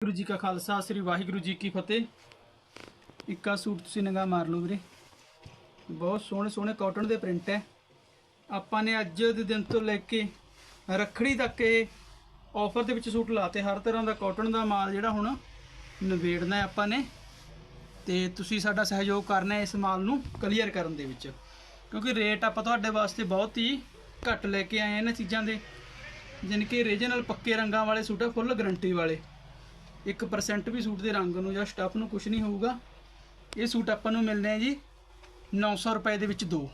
ਵਾਹਿਗੁਰੂ ਜੀ ਕਾ ਖਾਲਸਾ, ਸ੍ਰੀ ਵਾਹਿਗੁਰੂ ਜੀ ਕੀ ਫਤਿਹ। ਇੱਕਾ ਸੂਟ ਤੁਸੀਂ ਨਿਗਾਹ ਮਾਰ ਲਓ ਵੀਰੇ। ਬਹੁਤ ਸੋਹਣੇ ਸੋਹਣੇ ਕਾਟਨ ਦੇ ਪ੍ਰਿੰਟ ਹੈ ਆਪਾਂ ਨੇ ਅੱਜ ਦੇ ਦਿਨ ਤੋਂ ਲੈ ਕੇ ਰੱਖੜੀ ਤੱਕ ਇਹ ਆਫਰ ਦੇ ਵਿੱਚ ਸੂਟ ਲਾਤੇ। ਹਰ ਤਰ੍ਹਾਂ ਦਾ ਕਾਟਨ ਦਾ ਮਾਲ ਜਿਹੜਾ ਹੁਣ ਨਵੇੜਨਾ ਆਪਾਂ ਨੇ। ਤੇ ਤੁਸੀਂ ਸਾਡਾ ਸਹਿਯੋਗ ਕਰਨਾ ਇਸ ਮਾਲ ਨੂੰ ਕਲੀਅਰ ਕਰਨ ਦੇ ਵਿੱਚ। ਕਿਉਂਕਿ ਰੇਟ ਆਪਾਂ ਤੁਹਾਡੇ ਵਾਸਤੇ ਬਹੁਤ ਹੀ ਘੱਟ ਲੈ ਕੇ ਆਏ ਹਾਂ ਇਹਨਾਂ ਚੀਜ਼ਾਂ ਦੇ। ਜਾਣੀ ਕਿ ਰੀਜਨਲ ਪੱਕੇ ਰੰਗਾਂ ਵਾਲੇ ਸੂਟ ਆ ਫੁੱਲ ਗਰੰਟੀ ਵਾਲੇ। 1% ਵੀ ਸੂਟ ਦੇ ਰੰਗ ਨੂੰ ਜਾਂ ਸਟੱਫ ਨੂੰ ਕੁਝ ਨਹੀਂ ਹੋਊਗਾ। ਇਹ ਸੂਟ ਆਪਾਂ ਨੂੰ ਮਿਲਨੇ ਆ ਜੀ 900 ਰੁਪਏ ਦੇ ਵਿੱਚ ਦੋ।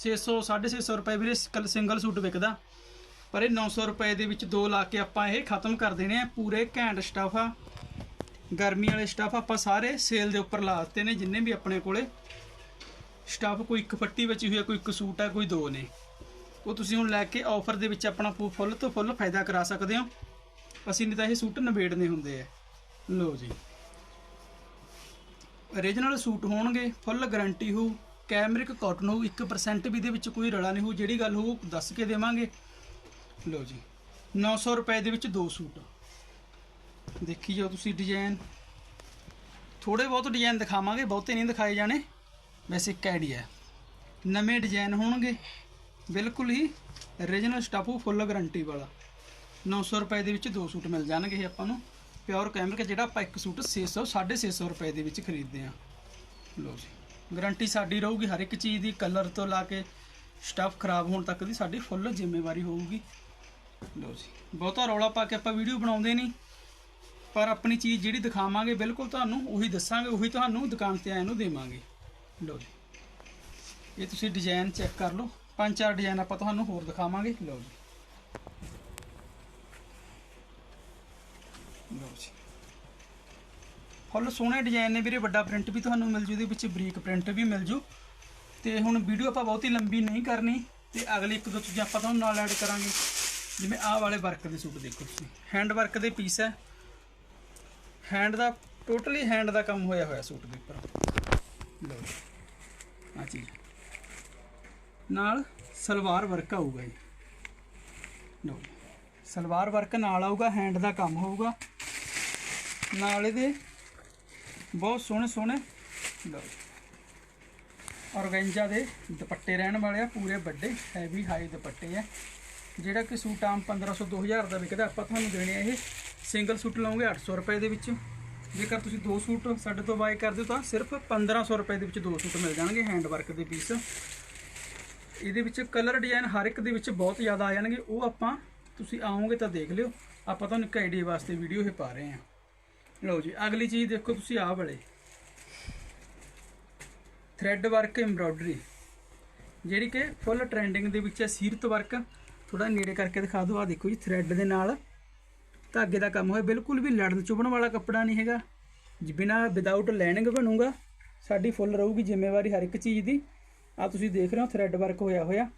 600 650 ਰੁਪਏ ਵੀਰੇ ਕੱਲ ਸਿੰਗਲ ਸੂਟ ਵਿਕਦਾ। ਪਰ ਇਹ 900 ਰੁਪਏ ਦੇ ਵਿੱਚ ਦੋ ਲਾ ਕੇ ਆਪਾਂ ਇਹ ਖਤਮ ਕਰ ਦੇਣੇ ਆ। ਪੂਰੇ ਘੈਂਟ ਸਟੱਫ ਆ। ਗਰਮੀ ਵਾਲੇ ਸਟੱਫ ਆਪਾਂ ਸਾਰੇ ਸੇਲ ਦੇ ਉੱਪਰ ਲਾ ਦਿੱਤੇ ਨੇ ਜਿੰਨੇ ਵੀ ਆਪਣੇ ਕੋਲੇ। ਸਟੱਫ ਕੋਈ ਇੱਕ ਫੱਟੀ ਬਚੀ ਹੋਈ ਹੈ ਕੋਈ ਇੱਕ ਸੂਟ ਆ, ਕੋਈ ਦੋ ਨੇ। ਉਹ ਤੁਸੀਂ ਹੁਣ ਲੈ ਕੇ ਆਫਰ ਦੇ ਵਿੱਚ ਆਪਣਾ ਫੁ- ਫੁੱਲ ਤੋਂ ਫੁੱਲ ਫਾਇਦਾ ਕਰਾ ਸਕਦੇ ਹੋ। ਅਸੀਂ ਨਹੀਂ ਤਾਂ ਇਹ ਸੂਟ ਨਿਬੇੜਨੇ ਹੁੰਦੇ ਆ। ਲਓ ਜੀ। ਓਰੀਜਨਲ ਸੂਟ ਹੋਣਗੇ ਫੁੱਲ ਗਾਰੰਟੀ ਹੋ ਕੈਮਰਿਕ ਕਾਟਨ ਹੋ 1% ਵੀ ਦੇ ਵਿੱਚ ਕੋਈ ਰਲਾ ਨਹੀਂ ਹੋ ਜਿਹੜੀ ਗੱਲ ਹੋ ਦੱਸ ਕੇ ਦੇਵਾਂਗੇ। ਲਓ ਜੀ 900 ਰੁਪਏ ਦੇ ਵਿੱਚ ਦੋ ਸੂਟ। ਦੇਖੀ ਜਾਓ ਤੁਸੀਂ ਡਿਜ਼ਾਈਨ ਥੋੜੇ ਬਹੁਤ ਡਿਜ਼ਾਈਨ ਦਿਖਾਵਾਂਗੇ, ਬਹੁਤੇ ਨਹੀਂ ਦਿਖਾਏ ਜਾਣੇ। ਵੈਸੇ ਇੱਕ ਆਈਡੀਆ ਨਵੇਂ ਡਿਜ਼ਾਈਨ ਹੋਣਗੇ, ਬਿਲਕੁਲ ਹੀ ਓਰੀਜਨਲ ਸਟਾਫ ਫੁੱਲ ਗਾਰੰਟੀ ਵਾਲਾ। 900 ਰੁਪਏ ਦੇ ਵਿੱਚ ਦੋ ਸੂਟ ਮਿਲ ਜਾਣਗੇ ਆਪਾਂ ਨੂੰ। ਪਿਓਰ ਕੈਮਰਿਕ ਜਿਹੜਾ ਆਪਾਂ ਇੱਕ ਸੂਟ 600 650 ਰੁਪਏ ਦੇ ਵਿੱਚ ਖਰੀਦਦੇ ਆ ਲੋ ਜੀ। ਗਾਰੰਟੀ ਸਾਡੀ ਰਹੂਗੀ ਹਰ ਇੱਕ ਚੀਜ਼ ਦੀ, ਕਲਰ ਤੋਂ ਲਾ ਕੇ ਸਟੱਫ ਖਰਾਬ ਹੋਣ ਤੱਕ ਦੀ ਸਾਡੀ ਫੁੱਲ ਜ਼ਿੰਮੇਵਾਰੀ ਹੋਊਗੀ। ਲੋ ਜੀ। ਬਹੁਤਾ ਰੌਲਾ ਪਾ ਕੇ ਆਪਾਂ ਵੀਡੀਓ ਬਣਾਉਂਦੇ ਨਹੀਂ, ਪਰ ਆਪਣੀ ਚੀਜ਼ ਜਿਹੜੀ ਦਿਖਾਵਾਂਗੇ, ਬਿਲਕੁਲ ਤੁਹਾਨੂੰ ਉਹੀ ਦੱਸਾਂਗੇ, ਉਹੀ ਤੁਹਾਨੂੰ ਦੁਕਾਨ ਤੇ ਆਏ ਨੂੰ ਦੇਵਾਂਗੇ। ਲੋ ਜੀ। ਇਹ ਤੁਸੀਂ ਡਿਜ਼ਾਈਨ ਚੈੱਕ ਕਰ ਲਓ। ਪੰਜ ਚਾਰ ਡਿਜ਼ਾਈਨ ਆਪਾਂ ਤੁਹਾਨੂੰ ਹੋਰ ਦਿਖਾਵਾਂਗੇ। ਲਓ ਜੀ। ਲਓ ਜੀ। ਫੁੱਲ ਸੋਹਣੇ ਡਿਜ਼ਾਈਨ ਨੇ ਵੀਰੇ, ਵੱਡਾ ਪ੍ਰਿੰਟ ਵੀ ਤੁਹਾਨੂੰ ਮਿਲ ਜੂ, ਇਹਦੇ ਵਿੱਚ ਬਰੀਕ ਪ੍ਰਿੰਟ ਵੀ ਮਿਲ ਜੂ। ਤੇ ਹੁਣ ਵੀਡੀਓ ਆਪਾਂ ਬਹੁਤੀ ਲੰਬੀ ਨਹੀਂ ਕਰਨੀ, ਤੇ ਅਗਲੀ ਇੱਕ ਦੋ ਚੀਜ਼ਾਂ ਆਪਾਂ ਤੁਹਾਨੂੰ ਨਾਲ ਐਡ ਕਰਾਂਗੇ। ਜਿਵੇਂ ਆਹ ਵਾਲੇ ਵਰਕ ਦੇ ਸੂਟ ਦੇਖੋ ਤੁਸੀਂ। ਹੈਂਡ ਵਰਕ ਦੇ ਪੀਸ ਹੈ। ਹੈਂਡ ਦਾ ਟੋਟਲੀ ਹੈਂਡ ਦਾ ਕੰਮ ਹੋਇਆ ਹੋਇਆ ਸੂਟ ਦੇ ਉੱਪਰ। ਲਓ ਜੀ। ਆ ਚੀਜ਼। ਨਾਲ ਸਲਵਾਰ ਵਰਕ ਆਊਗਾ ਜੀ। ਲਓ ਜੀ। ਸਲਵਾਰ ਵਰਕ ਨਾਲ ਆਊਗਾ ਹੈਂਡ ਦਾ ਕੰਮ ਹੋਊਗਾ। ਨਾਲ ਇਹਦੇ ਬਹੁਤ ਸੋਹਣੇ ਸੋਹਣੇ ਲਓ ਔਰਗੈਂਜਾ ਦੇ ਦੁਪੱਟੇ ਰਹਿਣ ਵਾਲੇ ਆ, ਪੂਰੇ ਵੱਡੇ ਹੈਵੀ ਹਾਈ ਦੁਪੱਟੇ ਆ। ਜਿਹੜਾ ਕਿ ਸੂਟ ਆਮ 1500 2000 ਦਾ ਵਿਕਦਾ, ਆਪਾਂ ਤੁਹਾਨੂੰ ਦੇਣੇ ਆ ਇਹ ਸਿੰਗਲ ਸੂਟ ਲਓਗੇ 800 ਰੁਪਏ ਦੇ ਵਿੱਚ। ਜੇਕਰ ਤੁਸੀਂ ਦੋ ਸੂਟ ਸਾਡੇ ਤੋਂ ਬਾਈ ਕਰਦੇ ਹੋ, ਤਾਂ ਸਿਰਫ 1500 ਰੁਪਏ ਦੇ ਵਿੱਚ ਦੋ ਸੂਟ ਮਿਲ ਜਾਣਗੇ ਹੈਂਡ ਵਰਕ ਦੇ ਪੀਸ ਇਹਦੇ ਵਿੱਚ ਕਲਰ ਡਿਜ਼ਾਈਨ ਹਰ ਇੱਕ ਦੇ ਵਿੱਚ ਬਹੁਤ ਜ਼ਿਆਦਾ ਆ ਜਾਣਗੇ, ਉਹ ਆਪਾਂ ਤੁਸੀਂ ਆਓਗੇ ਤਾਂ ਦੇਖ ਲਿਓ। ਆਪਾਂ ਤੁਹਾਨੂੰ ਇੱਕ ਆਈਡੀਆ ਵਾਸਤੇ ਵੀਡੀਓ ਇਹ ਪਾ ਰਹੇ ਹਾਂ। ਲਓ ਜੀ, ਅਗਲੀ ਚੀਜ਼ ਦੇਖੋ ਤੁਸੀਂ ਆਹ ਵਾਲੇ। ਥ੍ਰੈਡ ਵਰਕ ਐਮਬ੍ਰੋਇਡਰੀ ਜਿਹੜੀ ਕਿ ਫੁੱਲ ਟ੍ਰੈਂਡਿੰਗ ਦੇ ਵਿੱਚ ਹੈ, ਸੀਰਤ ਵਰਕ ਥੋੜਾ ਨੇੜੇ ਕਰਕੇ ਦਿਖਾ ਦਿਓ ਆ ਦੇਖੋ ਜੀ ਥ੍ਰੈਡ ਦੇ ਨਾਲ। ਧਾਗੇ ਦਾ ਕੰਮ ਹੋਇਆ, ਬਿਲਕੁਲ ਵੀ ਲੜਨ ਚੁਭਣ ਵਾਲਾ ਕੱਪੜਾ ਨਹੀਂ ਹੈਗਾ। ਜੀ ਬਿਨਾ ਵਿਦਆਊਟ ਲਾਈਨਿੰਗ ਬਣੂਗਾ, ਸਾਡੀ ਫੁੱਲ ਰਹੂਗੀ ਜ਼ਿੰਮੇਵਾਰੀ ਹਰ ਇੱਕ ਚੀਜ਼ ਦੀ। ਆ ਤੁਸੀਂ ਦੇਖ ਰਹੇ ਹੋ ਥ੍ਰੈਡ ਵਰਕ ਹੋਇਆ ਹੋਇਆ।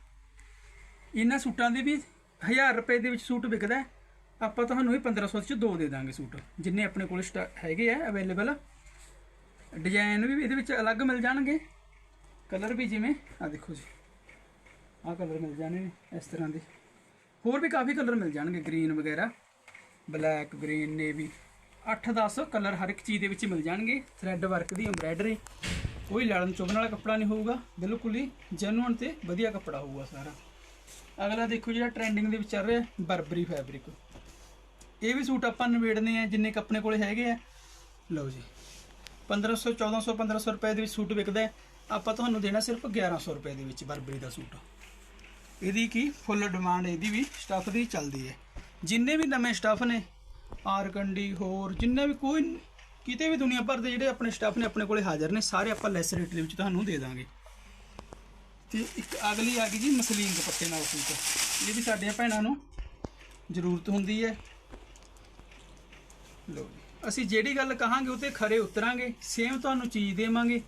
ਇਹਨਾਂ ਸੂਟਾਂ ਦੇ ਵੀ 1000 ਰੁਪਏ ਦੇ ਵਿੱਚ ਸੂਟ ਵਿਕਦਾ ਹੈ। ਆਪਾਂ ਤੁਹਾਨੂੰ ਇਹ 1500 ਚ ਦੋ ਦੇ ਦਾਂਗੇ ਸੂਟ, ਜਿੰਨੇ ਆਪਣੇ ਕੋਲ ਸਟਾ- ਹੈਗੇ ਆ ਅਵੇਲੇਬਲ ਡਿਜ਼ਾਈਨ ਵੀ ਇਹਦੇ ਵਿੱਚ ਅਲੱਗ ਮਿਲ ਜਾਣਗੇ। ਕਲਰ ਵੀ ਜਿਵੇਂ ਆ ਦੇਖੋ ਜੀ। ਆਹ ਕਲਰ ਮਿਲ ਜਾਣੇ ਨੇ ਇਸ ਤਰ੍ਹਾਂ ਦੇ। ਹੋਰ ਵੀ ਕਾਫੀ ਕਲਰ ਮਿਲ ਜਾਣਗੇ ਗ੍ਰੀਨ ਵਗੈਰਾ ਬਲੈਕ ਗ੍ਰੀਨ ਨੇਵੀ 8-10 ਕਲਰ ਹਰ ਇੱਕ ਚੀਜ਼ ਦੇ ਵਿੱਚ ਮਿਲ ਜਾਣਗੇ। ਥ੍ਰੈਡ ਵਰਕ ਦੀ ਐਮਬ੍ਰਾਇਡਰੀ ਕੋਈ ਲੜਨ ਚੁਭਣ ਵਾਲਾ ਕੱਪੜਾ ਨਹੀਂ ਹੋਊਗਾ। ਬਿਲਕੁਲ ਹੀ ਜੈਨੂਅਨ ਤੇ ਵਧੀਆ ਕੱਪੜਾ ਹੋਊਗਾ ਸਾਰਾ। ਅਗਲਾ ਦੇਖੋ ਜਿਹੜਾ ਟ੍ਰੈਂਡਿੰਗ ਦੇ ਵਿੱਚ ਚੱਲ ਰਿਹਾ ਬਰਬਰੀ ਫੈਬਰਿਕ ਇਹ ਵੀ ਸੂਟ ਆਪਾਂ ਨਵੇੜਨੇ ਆ, ਜਿੰਨੇ ਕੁ ਆਪਣੇ ਕੋਲੇ ਹੈਗੇ ਆ। ਲਓ ਜੀ। 1500 1400 1500 ਰੁਪਏ ਦੇ ਵਿੱਚ ਸੂਟ ਵਿਕਦਾ ਹੈ। ਆਪਾਂ ਤੁਹਾਨੂੰ ਦੇਣਾ ਸਿਰਫ 1100 ਰੁਪਏ ਦੇ ਵਿੱਚ ਬਰਬਰੀ ਦਾ ਸੂਟ। ਇਹਦੀ ਕੀ ਫੁੱਲ ਡਿਮਾਂਡ ਇਹਦੀ ਵੀ ਸਟਾਫ ਦੀ ਚੱਲਦੀ ਹੈ। ਜਿੰਨੇ ਵੀ ਨਵੇਂ ਸਟਾਫ ਨੇ, ਆਰਕੰਡੀ ਹੋਰ, ਜਿੰਨੇ ਵੀ ਕੋਈ ਕਿਤੇ ਵੀ ਦੁਨੀਆ ਭਰ ਦੇ ਜਿਹੜੇ ਆਪਣੇ ਸਟਾਫ ਨੇ, ਆਪਣੇ ਕੋਲੇ ਹਾਜ਼ਰ ਨੇ, ਸਾਰੇ ਆਪਾਂ ਲੈਸ ਰੇਟ ਦੇ ਵਿੱਚ ਤੁਹਾਨੂੰ ਦੇ ਦਾਂਗੇ। ਤੇ ਇੱਕ ਅਗਲੀ ਆ ਗਈ ਜੀ ਮਸਲੀਨ ਦੁਪੱਟੇ ਨਾਲ ਸੂਟ। ਇਹ ਵੀ ਸਾਡੀਆਂ ਭੈਣਾਂ ਨੂੰ ਜ਼ਰੂਰਤ ਹੁੰਦੀ ਹੈ। ਲਓ ਜੀ। ਅਸੀਂ ਜਿਹੜੀ ਗੱਲ ਕਹਾਂਗੇ, ਉਹ ਤੇ ਖਰੇ ਉਤਰਾਂਗੇ। ਸੇਮ ਤੁਹਾਨੂੰ ਚੀਜ਼ ਦੇਵਾਂਗੇ।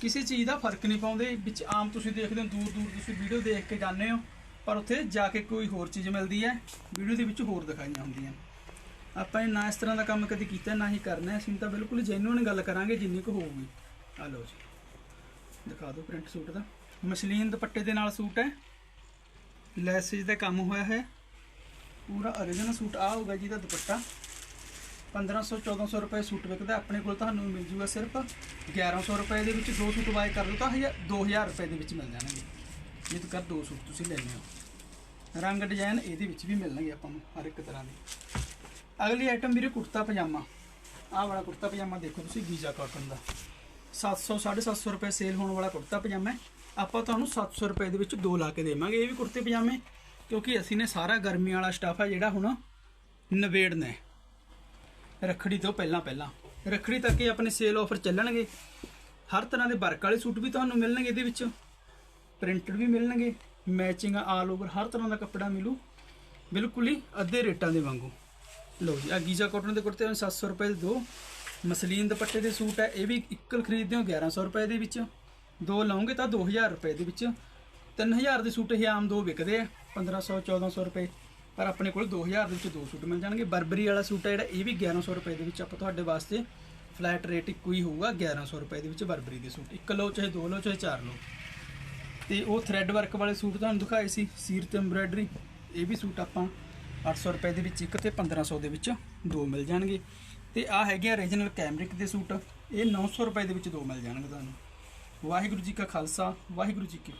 ਕਿਸੇ ਚੀਜ਼ ਦਾ ਫ਼ਰਕ ਨਹੀਂ ਪਾਉਂਦੇ। ਵਿੱਚ ਆਮ ਤੁਸੀਂ ਦੇਖਦੇ ਹੋ, ਦੂਰ ਦੂਰ ਤੁਸੀਂ ਵੀਡੀਓ ਦੇਖ ਕੇ ਜਾਂਦੇ ਹੋ। ਪਰ ਉੱਥੇ ਜਾ ਕੇ ਕੋਈ ਹੋਰ ਚੀਜ਼ ਮਿਲਦੀ ਹੈ। ਵੀਡੀਓ ਦੇ ਵਿੱਚ ਹੋਰ ਦਿਖਾਈਆਂ ਹੁੰਦੀਆਂ। ਆਪਾਂ ਇਹ ਨਾ ਇਸ ਤਰ੍ਹਾਂ ਦਾ ਕੰਮ ਕਦੀ ਕੀਤਾ, ਨਾ ਹੀ ਕਰਨਾ। ਅਸੀਂ ਤਾਂ ਬਿਲਕੁਲ ਜੈਨੂਇਨ ਗੱਲ ਕਰਾਂਗੇ, ਜਿੰਨੀ ਕੁ ਹੋਊਗੀ। ਆ ਲਓ ਜੀ। ਦਿਖਾ ਦਿਓ ਪ੍ਰਿੰਟ ਸੂਟ ਦਾ। ਮਸਲੀਨ ਦੁਪੱਟੇ ਦੇ ਨਾਲ ਸੂਟ ਹੈ। ਲੈਸੇਜ ਦਾ ਕੰਮ ਹੋਇਆ ਹੈ। ਪੂਰਾ origignal ਸੂਟ ਆ ਹੋਗਾ ਜੀ ਦਾ ਦੁਪੱਟਾ। 1500 1400 ਰੁਪਏ ਸੂਟ ਵਿਕਦਾ ਆਪਣੇ ਕੋਲ ਤੁਹਾਨੂੰ ਮਿਲ ਜੂਗਾ ਸਿਰਫ 1100 ਰੁਪਏ ਦੇ ਵਿੱਚ ਦੋ ਸੂਟ ਬਾਏ ਕਰ ਲਓ ਤਾਂ 2000 ਰੁਪਏ ਦੇ ਵਿੱਚ ਮਿਲ ਜਾਣਗੇ। ਇਹ ਤਾਂ ਕਰ ਦੋ ਸੂਟ ਤੁਸੀਂ ਲੈਣੇ ਹੋ ਰੰਗ ਡਿਜ਼ਾਈਨ ਇਹਦੇ ਵਿੱਚ ਵੀ ਮਿਲਣਗੇ ਆਪਾਂ ਨੂੰ, ਹਰ ਇੱਕ ਤਰ੍ਹਾਂ ਦੇ। ਅਗਲੀ ਆਈਟਮ ਵੀਰੇ ਕੁੜਤਾ ਪਜਾਮਾ। ਆਹ ਵਾਲਾ ਕੁੜਤਾ ਪਜਾਮਾ ਦੇਖੋ ਤੁਸੀਂ, ਗੀਜਾ ਕਾਟਨ ਦਾ। 700 750 ਰੁਪਏ ਸੇਲ ਹੋਣ ਵਾਲਾ ਕੁੜਤਾ ਪਜਾਮਾ ਆਪਾਂ ਤੁਹਾਨੂੰ 700 ਰੁਪਏ ਦੇ ਵਿੱਚ ਦੋ ਲਾ ਕੇ ਦੇਵਾਂਗੇ ਇਹ ਵੀ ਕੁੜਤੇ ਪਜਾਮੇ, ਕਿਉਂਕਿ ਅਸੀਂ ਨੇ ਸਾਰਾ ਗਰਮੀ ਵਾਲਾ ਸਟਾਫ ਹੈ ਜਿਹੜਾ ਹੁਣ ਨਵੇੜਨਾ ਹੈ। ਰੱਖੜੀ ਤੋਂ ਪਹਿਲਾਂ ਪਹਿਲਾਂ। ਰੱਖੜੀ ਤੱਕ ਇਹ ਆਪਣੇ ਸੇਲ ਆਫਰ ਚੱਲਣਗੇ। ਹਰ ਤਰ੍ਹਾਂ ਦੇ ਵਰਕ ਵਾਲੇ ਸੂਟ ਵੀ ਤੁਹਾਨੂੰ ਮਿਲਣਗੇ ਇਹਦੇ ਵਿੱਚ। ਪ੍ਰਿੰਟਡ ਵੀ ਮਿਲਣਗੇ ਮੈਚਿੰਗ ਆਲ ਓਵਰ ਹਰ ਤਰ੍ਹਾਂ ਦਾ ਕੱਪੜਾ ਮਿਲੂ। ਬਿਲਕੁਲ ਹੀ ਅੱਧੇ ਰੇਟਾਂ ਦੇ ਵਾਂਗੂ। ਲਓ ਜੀ ਆ ਗੀਜ਼ਾ ਕਾਟਨ ਦੇ ਕੁੜਤੇ ਹਨ 700 ਰੁਪਏ ਦੇ ਦੋ ਮਸਲੀਨ ਦੁਪੱਟੇ ਦੇ ਸੂਟ ਹੈ, ਇਹ ਵੀ ਇੱਕਲ ਖਰੀਦਦੇ ਹੋ 1100 ਰੁਪਏ ਦੇ ਵਿੱਚ। ਦੋ ਲਓਗੇ ਤਾਂ 2000 ਰੁਪਏ ਦੇ ਵਿੱਚ। 3000 ਦੇ ਸੂਟ ਇਹ ਆਮ ਦੋ ਵਿਕਦੇ ਆ 1500 1400 ਰੁਪਏ। ਪਰ ਆਪਣੇ ਕੋਲ 2000 ਦੇ ਵਿੱਚ ਦੋ ਸੂਟ ਮਿਲ ਜਾਣਗੇ। ਬਰਬਰੀ ਵਾਲਾ ਸੂਟ ਹੈ ਜਿਹੜਾ, ਇਹ ਵੀ 1100 ਰੁਪਏ ਦੇ ਵਿੱਚ ਆਪਾਂ ਤੁਹਾਡੇ ਵਾਸਤੇ ਫਲੈਟ ਰੇਟ ਇੱਕੋ ਹੀ ਹੋਊਗਾ 1100 ਰੁਪਏ ਦੇ ਵਿੱਚ ਬਰਬਰੀ ਦੇ ਸੂਟ। ਇੱਕ ਲਓ, ਚਾਹੇ ਦੋ ਲਓ, ਚਾਹੇ ਚਾਰ ਲਓ। ਤੇ ਉਹ ਥ੍ਰੈਡ ਵਰਕ ਵਾਲੇ ਸੂਟ ਤੁਹਾਨੂੰ ਦਿਖਾਏ ਸੀ ਸੀਰ ਤੇ ਐਮਬਰਾਇਡਰੀ ਇਹ ਵੀ ਸੂਟ ਆਪਾਂ 800 ਰੁਪਏ ਦੇ ਵਿੱਚ ਇੱਕ ਤੇ 1500 ਦੇ ਵਿੱਚ ਦੋ ਮਿਲ ਜਾਣਗੇ। ਤੇ ਆ ਹੈਗੇ ਆ ਰੀਜਨਲ ਕੈਮਰਿਕ ਦੇ ਸੂਟ। ਇਹ 900 ਰੁਪਏ ਦੇ ਵਿੱਚ ਦੋ ਮਿਲ ਜਾਣਗੇ ਤੁਹਾਨੂੰ। ਵਾਹਿਗੁਰੂ ਜੀ ਕਾ ਖਾਲਸਾ, ਵਾਹਿਗੁਰੂ ਜੀ ਕੀ